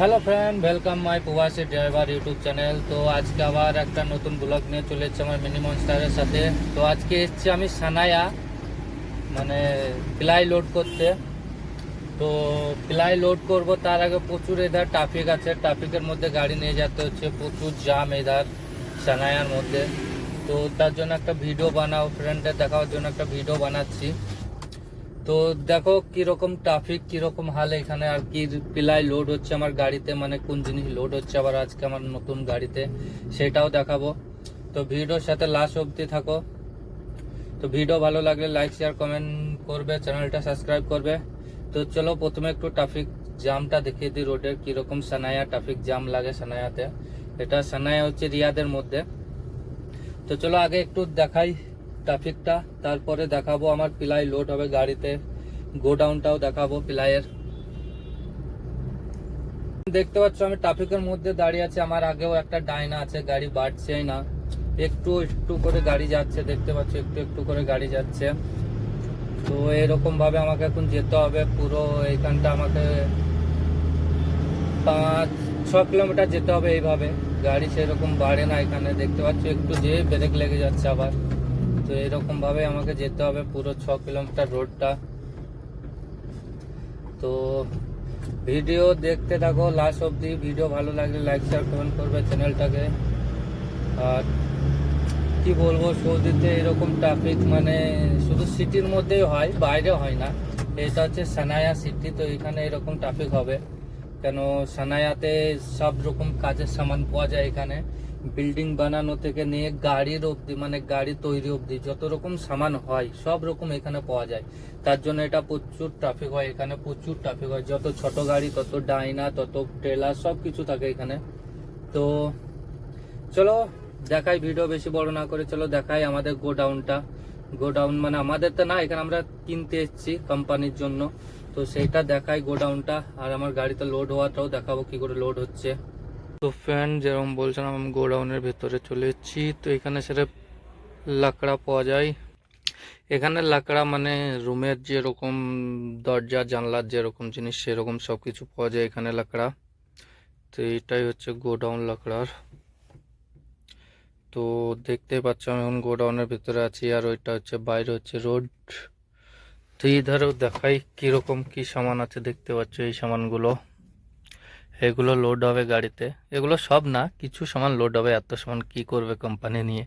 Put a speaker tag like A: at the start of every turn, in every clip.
A: Hello friend welcome my প্রবাসী driver YouTube channel তো আজকে আবার একটা নতুন ব্লগ নিয়ে চলে এসেছি আমার মিনি মনস্টারের সাথে। তো আজকে এসেছি আমি সানায়া মানে প্লাই লোড করতে। তো প্লাই লোড করব, তার আগে প্রচুর এধার ট্রাফিক আছে। ট্রাফিকের মধ্যে গাড়ি নিয়ে যেতে হচ্ছে, প্রচুর জাম এধার সানায়ার মধ্যে। তো তার জন্য একটা ভিডিও বানাও ফ্রেন্ডদের দেখানোর জন্য একটা ভিডিও বানাচ্ছি। তো দেখো কীরকম ট্রাফিক কীরকম হাল এখানে আর কি পিলাই লোড হচ্ছে আমার গাড়িতে মানে কোন জিনিস লোড হচ্ছে আবার আজকে আমার নতুন গাড়িতে, সেটাও দেখাবো। তো ভিডিওর সাথে লাস্ট অবধি থাকো। তো ভিডিও ভালো লাগলে লাইক শেয়ার কমেন্ট করবে চ্যানেলটা সাবস্ক্রাইব করবে। তো চলো প্রথমে একটু ট্রাফিক জ্যামটা দেখিয়ে দিই রোডের কীরকম সানায়া ট্রাফিক জ্যাম লাগে সানায়াতে এটা সানায়া হচ্ছে রিয়াদের মধ্যে। তো চলো আগে একটু দেখাই ট্রাফিকটা, তারপরে দেখাবো আমার পিলাই লোড হবে গাড়িতে, গোডাউনটাও দেখাবো পিলাইয়ের। দেখতে পাচ্ছ আমি ট্রাফিকের মধ্যে দাঁড়িয়ে আছি, আমার আগেও একটা ডাইনা আছে, গাড়ি বাড়ছেই না। একটু একটু করে গাড়ি যাচ্ছে, দেখতে পাচ্ছ, একটু একটু করে গাড়ি যাচ্ছে। তো এরকম ভাবে আমাকে এখন যেতে হবে, পুরো এইখানটা আমাকে পাঁচ, ছ কিলোমিটার যেতে হবে এইভাবে। গাড়ি সেরকম বাড়ে না এখানে, দেখতে পাচ্ছ, একটু যে ব্রেক লেগে যাচ্ছে আবার। তো এরকম ভাবে আমাকে যেতে হবে পুরো ছ কিলোমিটার রোডটা। তো ভিডিও দেখতে থাকো লাস্ট অবধি। ভিডিও ভালো লাগলে লাইক শেয়ার কমেন্ট করবে চ্যানেলটাকে আর কি বলব, সৌদিতে এরকম ট্রাফিক মানে শুধু সিটির মধ্যেই হয়, বাইরে হয় না। এটা হচ্ছে সানায়া সিটি তো এখানে এরকম ট্রাফিক হবে। কেন সানায়াতে সব রকম কাজের সামান পাওয়া যায় এখানে। বিল্ডিং বানানো থেকে নিয়ে গাড়ির অবধি মানে গাড়ি তৈরি অবধি, যত রকম সামান হয়, সব রকম এখানে পাওয়া যায়। তার জন্য এটা প্রচুর ট্রাফিক হয়, এখানে প্রচুর ট্রাফিক হয়। যত ছোট গাড়ি, তত ডাইনা, তত ট্রেলার সব কিছু থাকে এখানে। তো চলো, দেখাই ভিডিও বেশি বড় না করে, চলো দেখাই আমাদের গোডাউনটা। গোডাউন মানে আমাদের তো না, এখানে আমরা কিনতে এসেছি কোম্পানির জন্য। তো সেইটা দেখাই গোডাউনটা, আর আমার গাড়িতে লোড হওয়াটাও দেখাবো কি করে লোড হচ্ছে। তো ফ্যান যেরকম বলছিলাম আমি গোডাউনের ভেতরে চলে এসেছি। তো এখানে সেটা লাকড়া পাওয়া যায়। এখানে লাকড়া মানে রুমের যেরকম দরজা, জানলার যেরকম জিনিস, সেরকম সব কিছু পাওয়া যায় এখানে লাকড়া। তো এটাই হচ্ছে গোডাউন লাকড়ার। তো দেখতেই পাচ্ছ, আমি এখন গোডাউনের ভিতরে আছি আর ওইটা হচ্ছে বাইরে হচ্ছে রোড। তো এই ইধারেও দেখাই কীরকম কি সামান আছে, দেখতে পাচ্ছ এই সামানগুলো। এগুলো লোড হবে গাড়িতে। এগুলো সব না, কিছু সামান লোড হবে, এত সামান কি করবে কোম্পানি নিয়ে?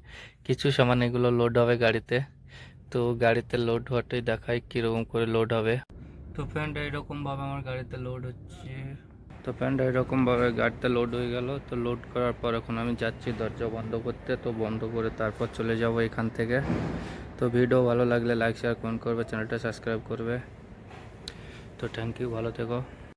A: কিছু সামান এগুলো লোড হবে গাড়িতে। তো গাড়িতে লোড হওয়াটাই দেখাই কীরকম করে লোড হবে। তো ফ্রেন্ড এরকমভাবে আমার গাড়িতে লোড হচ্ছে। তো ফ্রেন্ড এরকমভাবে গাড়িতে লোড হয়ে গেল। তো লোড করার পর এখন আমি যাচ্ছি দরজা বন্ধ করতে। তো বন্ধ করে তারপর চলে যাব এখান থেকে। তো ভিডিও ভালো লাগলে লাইক শেয়ার কমেন্ট করবে চ্যানেলটা সাবস্ক্রাইব করবে। তো থ্যাংক ইউ ভালো থেকো।